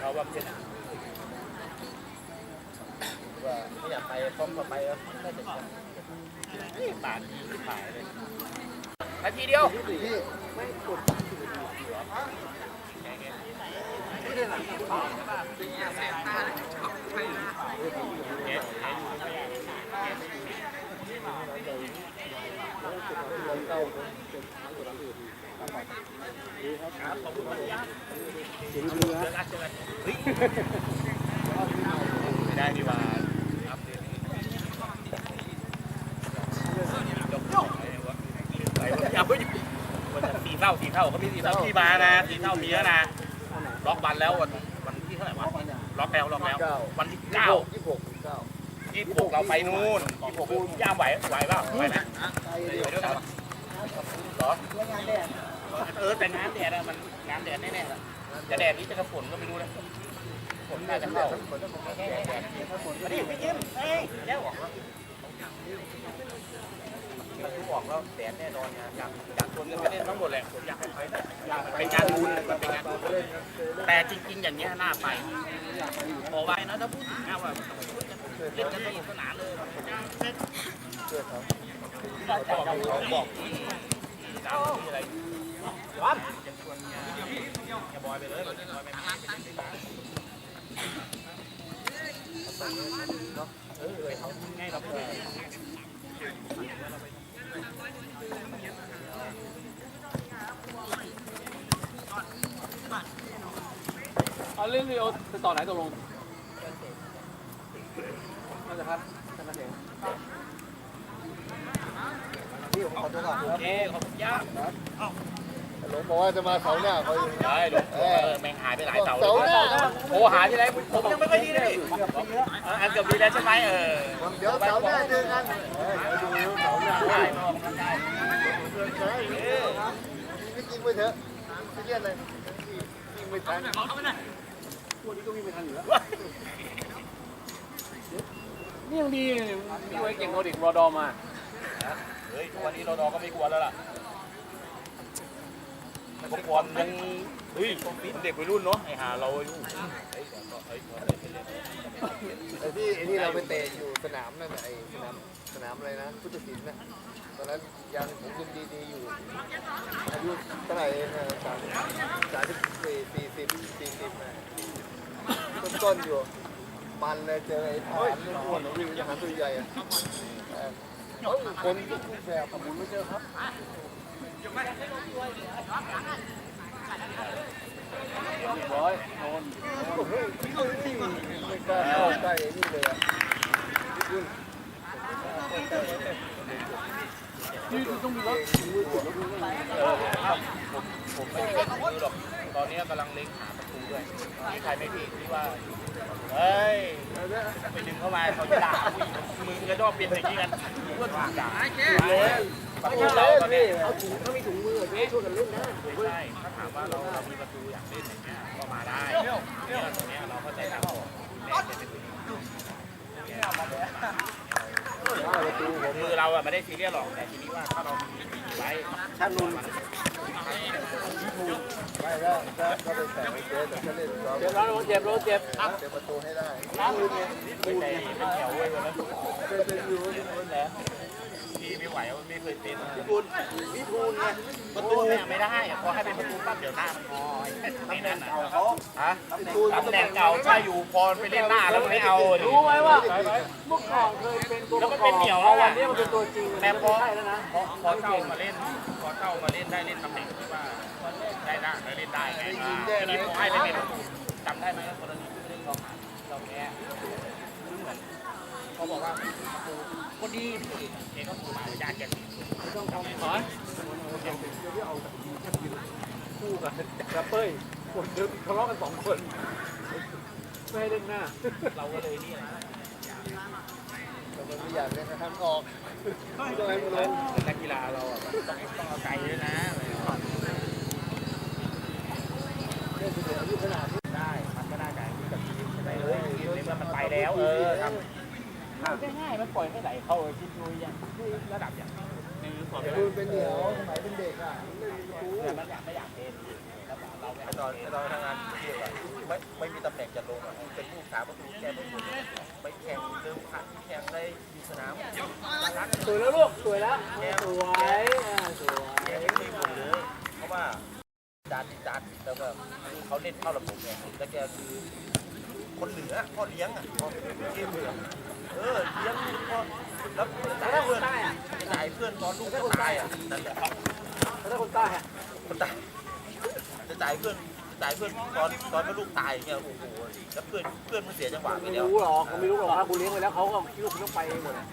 เขาแบบเช่นว่าไม่อยากไปพร้อมกับไปแล้วน่าจะปากดีที่ถ่ายเลยนาทีเดียวไม่ ได้ดีว่าอัปเดตจบไปอย่าเพิ่งวันสีเท่าสีเท่าเขามีสีเท่าที่มานะสีเท่ามีแล้วนะล็อกวันแล้ววันวันที่เท่าไหร่วะล็อกแล้วล็อกแล้ว วันที่เก้ายี่สิบหกเก้ายี่สิบหกเราไปนู่นยี่สิบหกย่ามไหวไหวเปล่าไหวไหมไปด้วยกันเหรอ เออแต่น้ำแดดอะมันน้ำแดดแน่ๆอะจะแดดนี้จะกระฝนก็ไม่รู้นะฝนน่าจะเข้ามาดิพี่ยิ้มเฮ้ยเดี๋ยวออกแล้วทุกออกแล้วแดดแน่นอนนะอยากอยากชวนกันไปเล่นทั้งหมดแหละผมอยากให้ไปอยากไปงานบุญมันเป็นงานบุญแต่จริงๆอย่างเงี้ยน่าไปพอไว้นะถ้าพูดถึงนะว่าเล่นกันสนุกสนานเลยเขาบอกที่สามที่อะไรย้อนจะชวนเมียอย่าบอยไปเลยบอยไปไม่ได้ไปเล่นด้วยกันเออไปเขาง่ายเราไป เอาเรื่องเรียวไปต่อไหนตกลงน่าจะครับท่านเองพี่ผมขอตัวก่อนโอเคขอบคุณย่า หลวงบอกว่าจะมาเสาหน้าเขาอยู่ได้หลวงพ่อเออแม่งหายไปหลายเสาเสาหน้าโอ้หายที่ไรผมยังไม่ค่อยดีเลยอันเกือบดีแล้วใช่ไหมเออเดี๋ยวเสาหน้าเจอกันเดี๋ยวดูเสาหน้าได้ได้ได้ใช่ไม่จริงไปเถอะไม่เรียนเลยวิ่งไม่ทันวันนี้ก็วิ่งไปทันอยู่แล้วนี่ยังดีมีไว้เก่งโนดิกรอดอมาเฮ้ยวันนี้ราดอก็ไม่กลัวแล้วล่ะ พวกบอลยังเฮ้ยเด็กวัยรุ่นเนาะไอ้หาเราอายุเฮ้ยเฮ้ยไอ้ที่ไอ้ที่เราไปเตะอยู่สนามนั่นน่ะไอ้สนามสนามอะไรนะพุทธศิลป์นะตอนนั้นยังผมยังดีๆอยู่อายุเท่าไหร่เองอะสามสามสิบสี่สี่สิบสี่สิบนะต้นๆอยู่มันเลยเจอไอ้ทหารเรื่องอ้วนๆวิ่งทหารตัวใหญ่อะเออเอ้ยคนทุกแบบผมไม่เจอครับ รียบร้อยโนนเฮ้ยไม่กล้าเข้าใกล้ไอ้นี่เลยอะนี่ต้องมีรถผมผมไม่ได้ซื้อหรอกตอนนี้กำลังเล็งหาประตูด้วยที่ใครไม่ผิดที่ว่าเฮ้ยไปดึงเข้ามาเขาจะด่ามึงก็ชอบเป็นอย่างนี้กันเพื่อนถูกด่าประตูเราตอนนี้เอาถุงถ้ามีถุงมือจะได้ช่วยกันเล่นนะไม่ใช่ถ้าถามว่าเราเรามีประตูอยากเล่นอย่างเงี้ยก็มาได้เนี่ยตรงเนี้ยเราเข้าใจทางออกแม่จะเป็นคือเราอะไม่ได้ซีเรียสหรอกแต่ทีนี้ว่าถ้าเรามีไว้ชั้นนุนไม่ก็ก็ก็ไปแต่ไปเจอแต่เล่นเจ็บแล้วเจ็บรถเจ็บเตะประตูให้ได้ไม่ได้เป็นแถวเว้ยวันนั้นเป็นเป็นยู่แล้ว พี่ไม่ไหวว่าไม่เคยเป็นพี่บุญพี่บุญไงประตูเนี่ยไม่ได้อะพอให้เป็นประตูปั๊บเดี๋ยวหน้ามันงอยไม่นั่นอะเขาฮะตำแหน่งเก่าใช่อยู่พอไปเล่นหน้าแล้วมันไม่เอาดิรู้ไหมว่าเมื่อก่อนเคยเป็นตัวแล้วมันเป็นเหนียวแล้ววัอะนนี้มันเป็นตัวจริงแต่พอใช่แล้วนะพอพอเข้ามาเล่นพอเข้ามาเล่นได้เล่นตำแหน่งที่ว่าได้หน้าได้เล่นได้ไงทีนี้พอให้ไปเล่นจำได้ไหมกรณีที่เล่นกองหางเราแพ้เขาบอกว่า คนดีเองก็คือมาญาติกันถอยคู่กันกับเป้ยคนเดิมทะเลาะกันสองคน ไม่ให้เล่นหน้า เราก็เลยนี่นะแต่มันไม่อยากเล่นทางออกต้องให้มันลงเป็นนักกีฬาเราอะต้องต้องเอาใจด้วยนะ เล่นเสียอายุขนาดนี้ ได้มันก็น่าจะกับทีมไปเลยทีมนี้มันไปแล้วเออทำ ง่ายๆมันปล่อยให้ไหลเข้าคิดดูอย่างระดับอย่างนี้คือความบุญเป็นเหนียวสมัยเป็นเด็กอะเล่นประตูเพื่อนมันอยากไม่อยากเป็นเราไม่ตอนตอนทำงานเที่ยวะไไม่ไม่มีตำแหน่งจะลงอะเป็นผู้สาวประตูแกไม่หยุดไปแข่งเดิมพันแข่งในสนามสวยแล้วลูกสวยแล้วสวยอ่าสวยแกไม่เคยบ่นเลยเพราะว่าดันดันแล้วก็เขาเล่นเข้าระบบไงแล้วแกคือ คนเหนือพ่อเลี้ยงอะพ่อเลี้ยงเหนือเออเลี้ยงพ่อแล้วจ่ายเพื่อนจ่ายเพื่อนตอนลูกจะตายอะนั่นแหละแล้วถ้าคนใต้อะคนตายจะจ่ายเพื่อนจะจ่ายเพื่อนตอนตอนลูกตายอย่างเงี้ยโอ้โหแล้วเพื่อนเพื่อนมันเสียจังหวะไปไม่แล้วรู้หรอกเขาไม่รู้หรอกถ้าคุณเลี้ยงไว้แล้วเขาก็คิดว่าคุณต้องไปหมดอะ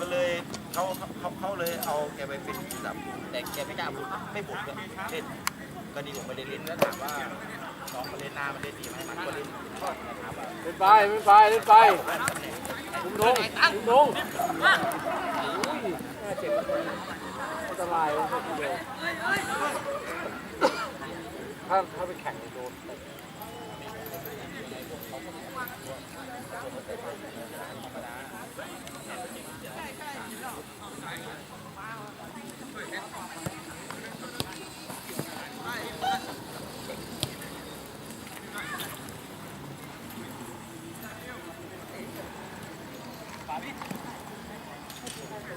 ก็เลยเขาเขาเขาเลยเอาแกไปเป็นแบบแต่แกไม่กล้าบุกไม่บุกเลยเล่นก็ดีกว่าไม่ได้เล่นแล้วถามว่า น้องมาเล่นหน้ามันเล่นดีไหมมันก็เล่นเล่นไปเล่นไปเล่นไปคุณทงคุณทงอุ้ยเจ็บอันตรายเลยทีเดียวถ้าถ้าไปแข่งโดน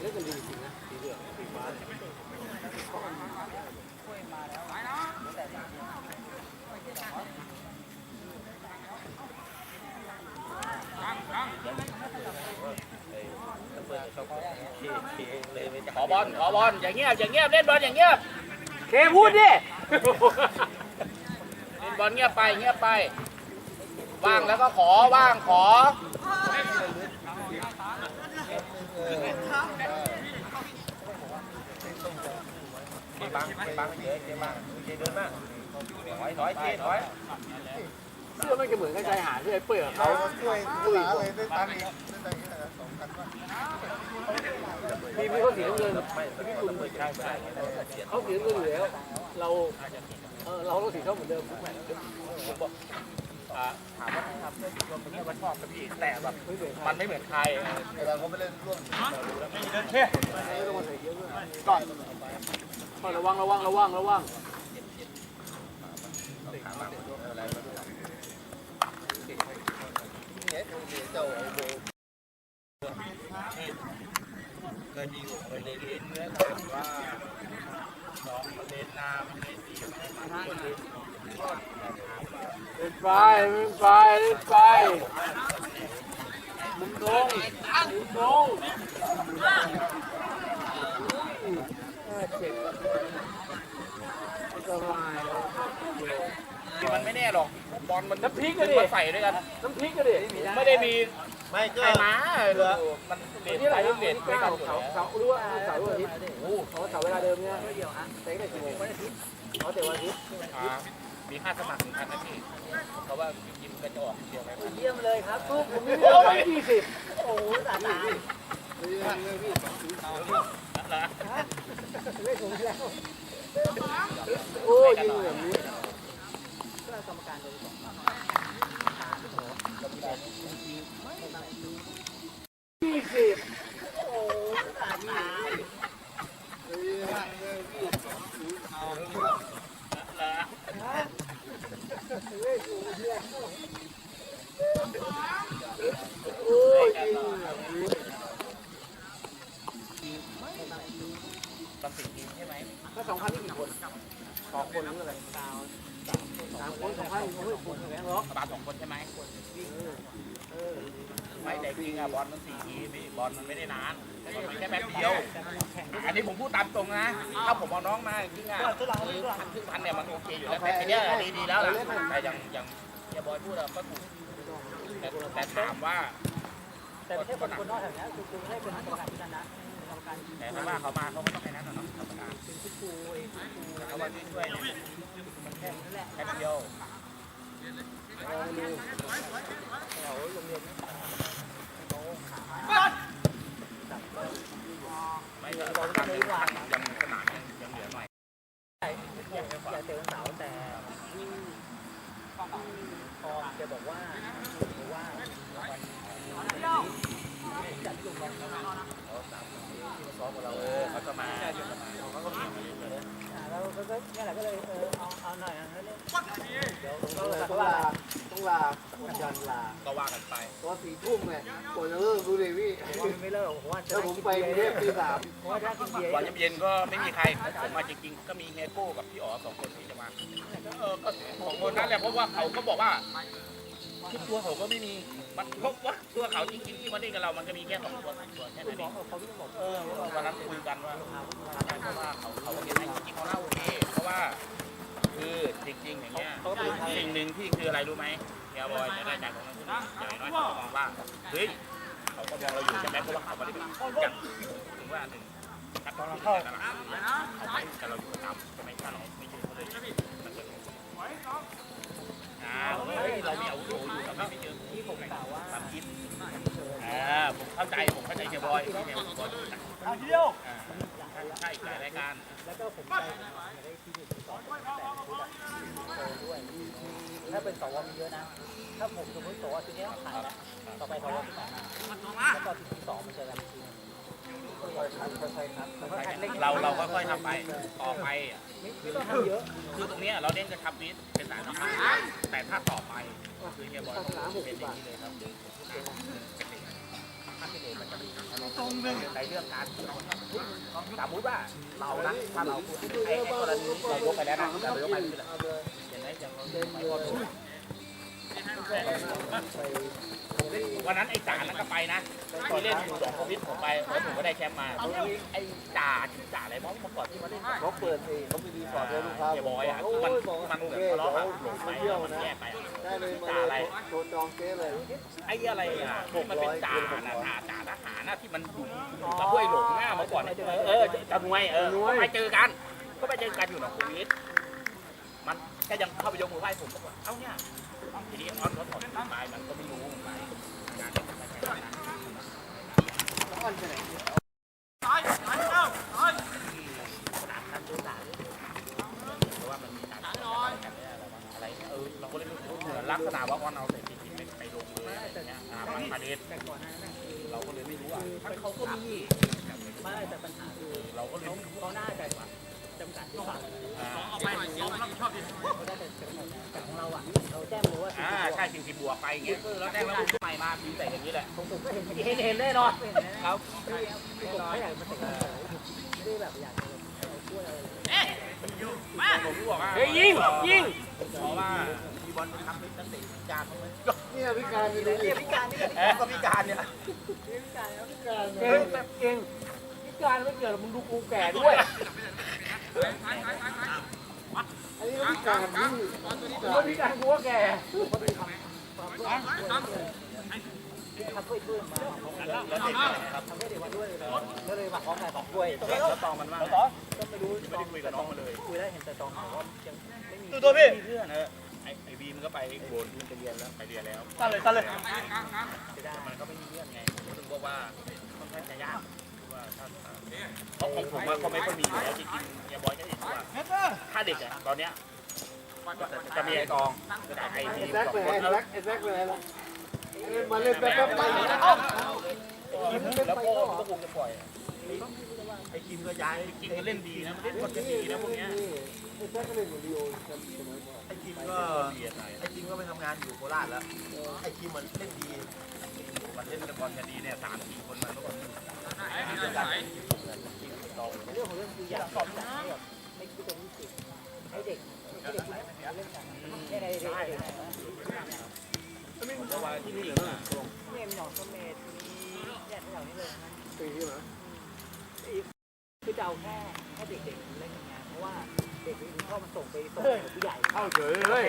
เล่นกันดีจริงนะสีเหลืองสีฟ้าเนี่ย ขอบอลขอบอลอย่างเงียบอย่างเงียบเล่นบอลอย่างเงียบเคพูดดิ เล่นบอลเงียบไปเงียบไป ว่างแล้วก็ขอว่างขอเกบังเกบังเยอะเกบังเกเดินมาถอยถอยเกถอย เสื้อมันจะเหมือนกันใจหาเสื้อไอ้เปื่อยกับเขาเขาช่วยผู้หลาเลยได้ตังค์อีกได้ตังค์อีกสองพันบาททีมนี้เขาสีน้ำเงินไม่พี่คุณไม่ใช่ไม่ได้เขาสีน้ำเงินอยู่แล้ว เราเออเราต้องสีเขาเหมือนเดิมทุกแมตช์ผมบอกอ่าถามว่าทำเพื่อรวมเป็นแค่ว่าชอบกับพี่แต่แบบไม่เหมือนใครมันไม่เหมือนใครเวลาเขาไปเล่นร่วมไม่ต้องมาใส่เยอะด้วยก่อนก่อนระวังระวังระวังระวัง เจ้าไอ้โบก็ดีกว่าไปเล่นเนื้อแต่ว่าน้องเล่นน้ำเล่นดีคนเล่นเล่นไปเล่นไปเล่นไปมุมตรงมุมตรงโง่เจ็บอันตราย มันไม่แน่หรอกบอลมันน้ำพริกก็ดิ มันใส่ด้วยกัน น้ำพริกก็ดิไม่ได้มีไม่ก็ใครมาเหรอมันเด็วันดนี้ไหลเรื่องเด็เด็ดดไปไม่เสากันเสาเสาหรือว่าเสาร์อาทิตย์โอ้เขาเสาเวลาเดิมเนี่ยเตะได้กี่โมงเขาเตะวันอาทิตย์อ่ามีค่าสมัครหนึ่งพันนาทีเพราะว่ายิมกระจอกเดียวไหมเยี่ยมเลยครับทุกผมมีเยอะไปยี่สิบโอ้โหตายตายนะไม่ถูกแล้วโอ้ยิงแบบนี้ ยี่สิบ ริงๆอะคือพันครึ่งพันเนี่ยมันโอเคอยู่แล้วแต่ทีเนี้ยดีดีแล้วล่ะแต่อย่างอย่างเฮียบอยพูดอะก็ถูกแต่แต่ถามว่าแต่ไม่ใช่คนคนนอกแถวนี้คือคือให้เป็นกรรมการที่นั่นนะกรรมการแต่ถ้าว่าเขามาเขาก็ต้องให้นั้นน่ะเนาะธรรมดาเป็นผู้ครูเองผู้ครูแต่ว่าที่ช่วยเนี่ยมันแค่แค่เดียวเราดูเราโรงเรียนไม่ก็ตามยังยังสนามยังยังเหลือหน่อย อยากเตะวันเสาร์แต่ที่พอแกบอกว่าบอว่าจัดกลุ่มเราซ้อมกับเราเออเขาจะมาเขาก็มีมาเรื่อยแล้วก็นี่แหละก็เลยเออเอาเอาหน่อยนะเดี๋ยวต้องลาต้องลาวันจันทร์ลาก็ว่ากันไปตอนสี่ทุ่มไงกว่าจะเลิกดูดิพี่ไม่เลิกผมว่าจะแล้วผมไปกรุงเทพตีสาม ผมว่าถ้ากินเบียร์ก่อนเย็นๆก็ไม่มีใครผมมาจริงๆก็มีเนโก้กับพี่อ๋อสองคนที่จะมาเออก็สองคนนั่นแหละเพราะว่าเขาก็บอกว่าทุกตัวเขาก็ไม่มีมันเพราะว่าตัวเขาจริงๆที่มาเล่นกับเรามันก็มีแค่สองตัวสามตัวแค่นั้นเองเขาที่บอกเออวันนั้นคุยกันว่าเพราะว่าเขาเขาก็เล่นให้จริงๆเขาเล่าโอเคเพราะว่าคือจริงๆอย่างเงี้ยสิ่งหนึ่งที่คืออะไรรู้ไหมเฮียบอยจะได้ใจของนักทุนอย่างน้อยเขาก็มองว่าเฮ้ยเขาก็มองเราอยู่ใช่ไหมเพราะว่าเขาไม่ได้เป็นอย่างถึงว่าหนึ่ง ถ้าเราเข้าแต่เราอยู่ประจำใช่ไหมถ้าเราไม่ช่วยเขาเลยมันจะอ่าเฮ้ยเรามีอาวุโสอยู่เราไม่เจอที่ผมกล่าวว่าทำกินอ่าผมเข้าใจผมเข้าใจเฮียบอยที่เฮียบอยเอาเดียวอ่าใช่ใช่รายการแล้วก็ผมได้ที่หนึ่งสองแต่ด้วยถ้าเป็นสวมีเยอะนะถ้าผมสมมติสวทีนี้ต้องขายนะต่อไปสวที่สองแล้วก็ที่สองมันจอกันที เราเราก็ค่อยทำไปต่อไปอะไม่ไม่ต้อเยอะคือตรงเนี้ยเราเล่นกระชับมิตรเป็นสายสัมพันธ์แต่ถ้าต่อไปคือเฮียบอยเป็นอย่างนี้เลยครับเป็นเด็กมันจะมีตรงนึงในเรื่องการสมมติว่าเรานะถ้าเราไอ้กรณีเรายกไปแล้วนะเรายกไปคือเอาเลยเห็นไหมอย่างเต็มเลยไป วันนั้นไอ้จ่านั้นก็ไปนะที่เล่นอยู่สองคอมพิวผมไปแล้วผมก็ได้แชมป์มา ไอ้จ่าชื่อจ่าอะไรมั้งเมื่อก่อนที่มาเล่นเขาเปิดเองเขามีรีสอร์ทให้ลูกค้าเฮียบอยอะโอ้มันยบอกมันโอเหมืเคอนทะเลาะเดี๋ยวกันหลงไปมาเที่ยวมันนะแยกไปได้เลยมาเลยโดนจองเจ๊เลย ไอ้อะไรอะที่มันเป็นจ่านะจ่าจ่าทหารนะที่มันอยู่กับห้วยหลงหน้าเมื่อก่อนเออจะหน่วยเออก็ไปเจอกัน ก็ไปเจอกันอยู่หนองคูวิทมันแค่ยังเข้าไปยกมือไหว้ผมก็บอกเอ้าเนี่ย ทีนี้ออนรถถอดไปมันก็ไม่รู้ไปงานนี้มันไม่ใช่นะอ้อนไปไหนสนามนั้นตัวจ่าเพราะว่ามันมีการอะไรเออเราก็เลยรู้เหมือนลักษณะว่าออนเอาแต่จริงๆไปลงเลยอะไรเงี้ยอ่ามันประเด็นเราก็เลยไม่รู้อะเขาก็มีไม่แต่ปัญหาคือเราก็เลยเขาไม่รู้เขาน่าจะจำกัดที่ฝั่ง อ่าใช่สี่สิบบวกไปอย่างเงี้ยแล้วแจ้งแล้วคุณใหม่มามีแต่อย่างนี้แหละผมผมก็เห็นเห็นเห็นแน่นอนครับผมไม่อยากมาแต่งไม่ได้แบบอยากจะช่วยอะไรผมบอกว่าเฮ้ยยิงยิงเพราะว่ามีบอลทำให้นักเตะพิการบ้างไหมเนี่ยพิการนี่ดูดิพิการนี่เออก็พิการเนี่ยพิการแล้วพิการเก่งแบบเก่งพิการไม่เกี่ยวมึงดูกูแก่ด้วย อันนี้ก็พิการนี่กูก็พิการกูก็แกทำถ้วยถ้วยมาแล้วเด็กครับทำให้เด็กมาด้วยเลยก็เลยมาพร้อมกันสองถ้วยแล้วตองมันว่าก็ไม่รู้ไม่ได้คุยกับน้องมาเลยคุยได้เห็นแต่ตองว่ายังไม่มีตัวพี่เพื่อนไอไอบีมันก็ไปโบนไปเรียนแล้วไปเรียนแล้วตันเลยตันเลยจะได้มันก็ไม่มีเรื่องไงผมถึงบอกว่าค่อนข้างจะยาก เพราะของผมว่าเขาไม่ค่อยมีอยู่แล้วจริงๆเนี่ยบอยก็เห็นว่าถ้าเด็กอะตอนเนี้ยจะมีไอ้ตองกับไอ้บีไอ้สแซองไปคนไอ้แล้วไอ้แซกไปไหนล่ะมาเล่นแป๊บๆไปแล้วก็ก็คงจะปล่อยไอ้คิมก็ย้ายคิมก็เล่นดีนะมันเล่นคนดีนะพวกเนี้ยไอ้แซกก็เล่นเหมือนดีโอสมัยก่อนไอ้คิมก็ไอ้คิมก็ไปทำงานอยู่โคราชแล้วไอ้คิมมันเล่นดีมันเล่นกับบอลจะดีเนี่ยสามสี่คนมันก็ บอกเรื่องของเรื่องคืออยากสอนแบบไม่คิดตรงนี้สิให้เด็กให้เด็กเล่นกันให้ในเด็กเพราะว่าที่นี่เนี่ยมีหนองส้มเมดมีเนี่ยที่เหล่านี้เลยปีที่ไหนคือจะเอาแค่แค่เด็กๆเล่นงานเพราะว่าเด็กนี่เข้ามาส่งไปส่งผู้ใหญ่เข้าเฉยเลย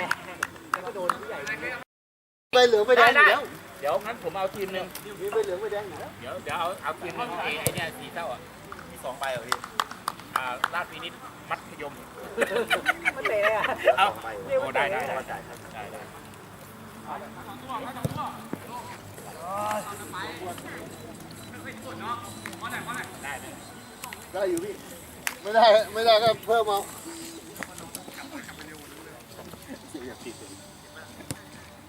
แล้วก็โดนผู้ใหญ่ไปเหลืองไปแดงอยู่แล้ว เดี๋ยวงั้นผมเอาทีมหนึ่งมีไปเหลืองไปแดงอยู่แล้วเดี๋ยวเดี๋ยวเอาเอาทีมหนึ่งไอ้ไอ้เนี่ยสีเศร้าอะมีสองใบเหรอพี่อ่าลาดพินิจมัธยมไม่เตะเลยอะเอาโอ้ได้ได้ได้ได้ได้ได้เลยได้อยู่พี่ไม่ได้ไม่ได้ก็เพิ่มเอา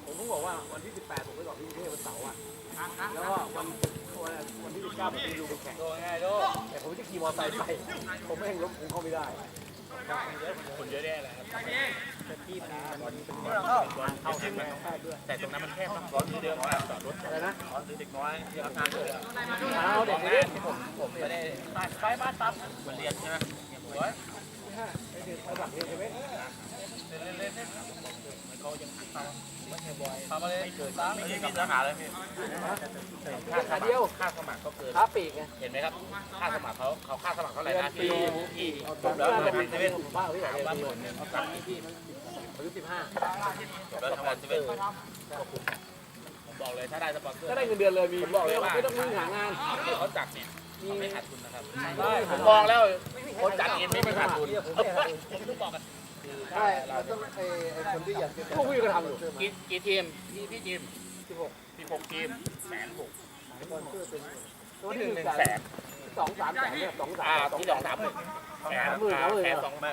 ผมต้องบอกว่าวันที่ 18ผม เสาร์อะแล้วก็วันวันวันที่19ผมไปดูแข่งโดนไงโดแต่ผมจะขี่มอเตอร์ไซค์ไปผมไม่เห็นรถผมเข้าไม่ได้คนเยอะแน่เลยครับแต่ที่มันบอลเข้าเข้ามันแต่ตรงนั้นมันแคบร้อนเดียวจอดรถอะไรนะตอนเด็กน้อยที่ทำงานเลยเอาเด็กงานที่ผมผมไม่ได้ไปบ้านปั๊บมันเรียนใช่ไหมร้อยทำอะไรไม่เกิดไม่มีสาขาเลยพี่ค่าเดียวค่าสมัครก็เกินขาปีกไงเห็นไหมครับค่าสมัครเขาเขาค่าสมัครเท่าไหร่นะที่ที่ผมแล้วเป็นเซเว่นว่าพี่ถามอะไรว่าดีหมื่นหนึ่งเขาสั่งที่ที่อายุสิบห้าแล้วทำงานเซเว่นผมบอกเลยถ้าได้สปอนเซอร์ก็ได้เงินเดือนเลยมีผมบอกเลยว่าไม่ต้องวิ่งหางานเขาจัดเนี่ยไม่ขาดทุนนะครับผมมองแล้วคนจัดเองไม่ขาดทุนผมบอกกัน ใช่เราต้องไอ้ไอ้คนที่อยากจะพวกพี่ก็ทำอยู่กี่กี่ทีมพี่พี่ทีมสิบหกสิบหกทีมแสนหกตัวที่หหนึ่นึ่งงแสแสนนสองสามแสนเนี่ยสองสาอ่ามที่สองสามหมื่นแสนแสนสองแม่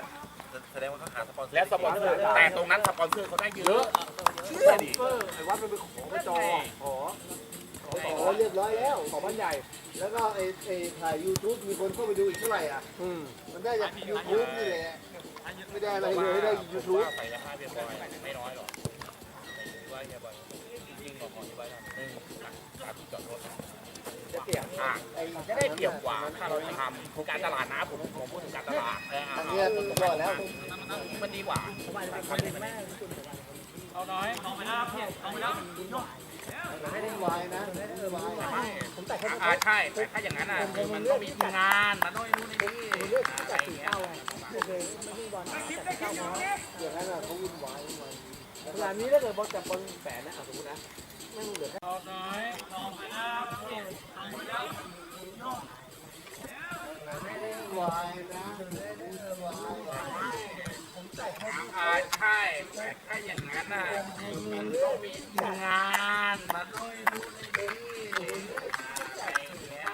แสดงว่าเขาหาสปอนเซอร์และสปอนเซอร์แต่ตรงนั้นสปอนเซอร์เขาได้เยเยอะอะเชื่อดิไอ้วัดมันเป็นของไปจอขอขอเรียบร้อยแล้วขอบ้านใหญ่แล้วก็ไอ้ไอ้ถ่าย YouTube มีคนเข้าไปดูอีกเท่าไหร่อะอืมมันได้จาก YouTube นี่แหละ ไม่ได้อะไรเลยได้ YouTube ใส่ราคาเบียร์บอยไม่น้อยหรอกว่าเฮียบอยจริงๆบอกของเฮียบอยนะหนึ่งการที่จอดรถจะเสี่ยงอ่าจะได้เปรียบกว่าถ้าเราทำการตลาดนะผมผมพูดถึงการตลาดเอออันเนี้ยสุดยอดแล้วมันดีกว่าเอาน้อยเอาไปแล้วเอาไปแล้ว ไม่ได้วายนะไม่ได้วายผมแต่แค่อ่าใช่แต่ถ้าอย่างนั้นอะคือมันต้องมีทีมงานมันต้องนู่นนี่อะไรอย่างเงี้ยอย่างนั้นอะเขาวุ่นวายมันเวลานี้ถ้าเกิดบอลจับบอลแสนนะสมมตินะไม่เหลือแค่วายนะไม่ได้วาย น่ะมันต้องมีงานมันต้องนู่นนี่อะไรอย่างเงี้ย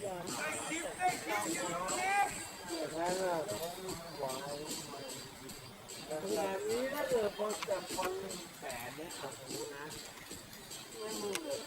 อย่างนั้นอะวายเวลานี้ถ้าเกิดบอจับบอแสนเนี่ยสมมตินะไม่เหลือ